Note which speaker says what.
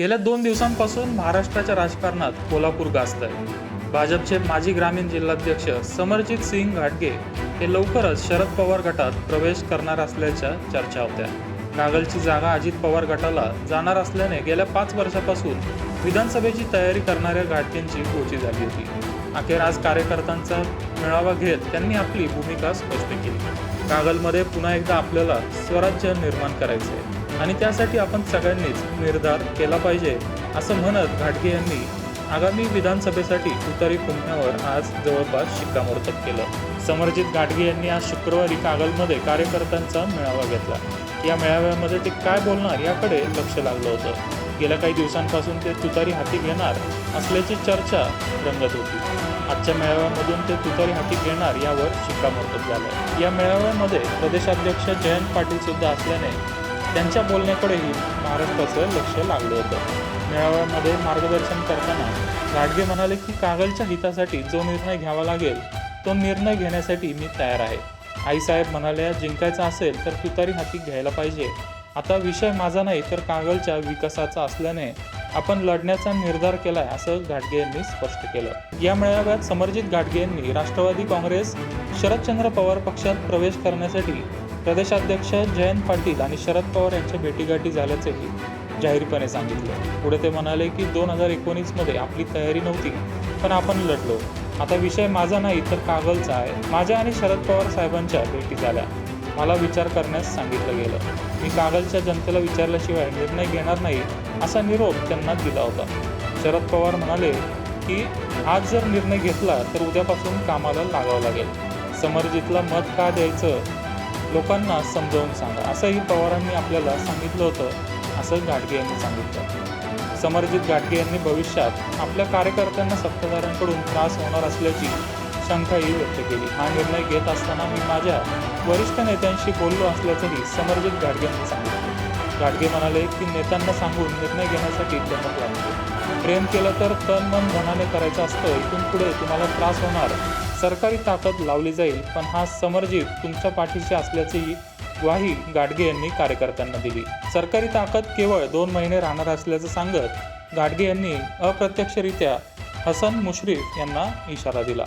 Speaker 1: गेल्या दोन दिवसांपासून महाराष्ट्राच्या राजकारणात कोल्हापूर गाजत आहे भाजपचे माजी ग्रामीण जिल्हाध्यक्ष समरजित सिंग घाटगे हे लवकरच शरद पवार गटात प्रवेश करणार असल्याच्या चर्चा होत्या. नागलची जागा अजित पवार गटाला जाणार असल्याने गेल्या पाच वर्षापासून विधानसभेची तयारी करणाऱ्या घाटगेंची पोची झाली होती. अखेर आज कार्यकर्त्यांचा मेळावा घेत त्यांनी आपली भूमिका स्पष्ट केली. कागलमध्ये पुन्हा एकदा आपल्याला स्वराज्य निर्माण करायचे आहे आणि त्यासाठी आपण सगळ्यांनीच निर्धार केला पाहिजे असं म्हणत घाटगे यांनी आगामी विधानसभेसाठी तुतारी फुंकण्यावर आज जवळपास शिक्कामोर्तब केलं. समरजित घाटगे यांनी आज शुक्रवारी कागलमध्ये कार्यकर्त्यांचा मेळावा घेतला. या मेळाव्यामध्ये ते काय बोलणार याकडे लक्ष लागलं होतं. गेल्या काही दिवसांपासून ते तुतारी हाती घेणार असल्याची चर्चा रंगत होती. आजच्या मेळाव्यामधून ते तुतारी हाती घेणार यावर शिक्कामोर्तब झालं. या मेळाव्यामध्ये प्रदेशाध्यक्ष जयंत पाटील सुद्धा असल्याने त्यांच्या बोलण्याकडेही महाराष्ट्राचं लक्ष लागलं होतं. मेळाव्यामध्ये मार्गदर्शन करताना गाडगे म्हणाले की कागलच्या हितासाठी जो निर्णय घ्यावा लागेल तो निर्णय घेण्यासाठी मी तयार आहे. आईसाहेब म्हणाल्या जिंकायचं असेल तर तुतारी हाती घ्यायला पाहिजे. आता विषय माझा नाही तर कागलच्या विकासाचा असल्याने आपण लढण्याचा निर्धार केलाय असं घाटगे यांनी स्पष्ट केलं. या मेळाव्यात समरजित घाटगे यांनी राष्ट्रवादी काँग्रेस शरदचंद्र पवार पक्षात प्रवेश करण्यासाठी प्रदेशाध्यक्ष जयंत पाटील आणि शरद पवार यांच्या भेटीगाठी झाल्याचंही जाहीरपणे सांगितलं. पुढे ते म्हणाले की दोन हजार एकोणीसमध्ये आपली तयारी नव्हती पण आपण लढलो. आता विषय माझा नाही तर कागलचा आहे. माझ्या आणि शरद पवार साहेबांच्या भेटी झाल्या. मला विचार करण्यास सांगितलं गेलं. मी कागलच्या जनतेला विचारल्याशिवाय निर्णय घेणार नाही असा निरोप त्यांना दिला होता. शरद पवार म्हणाले की आज जर निर्णय घेतला तर उद्यापासून कामाला लागावं लागेल. समरजितला मत का द्यायचं? लोकांना समजावून सांगा. असंही पवारांनी आपल्याला सांगितलं होतं. असं घाटगे यांनी सांगितलं. समरजित घाटगे यांनी भविष्यात आपल्या कार्यकर्त्यांना सत्ताधाऱ्यांकडून त्रास होणार असल्याची शंकाही व्यक्त केली. हा निर्णय घेत असताना मी माझ्या वरिष्ठ नेत्यांशी बोललो असल्याचंही समरजित घाटगे यांनी सांगितलं. घाटगे म्हणाले की नेत्यांना सांगून निर्णय घेण्यासाठी त्यांना लागतो प्रेम केलं तर तन मन धनाने करायचं असतं. इथून पुढे तुम्हाला त्रास होणार सरकारी ताकद लावली जाईल पण हा समरजित तुमच्या पाठीशी असल्याचीही ग्वाही गाडगे यांनी कार्यकर्त्यांना दिली. सरकारी ताकद केवळ दोन महिने राहणार असल्याचं सांगत गाडगे यांनी अप्रत्यक्षरित्या हसन मुश्रीफ यांना इशारा दिला.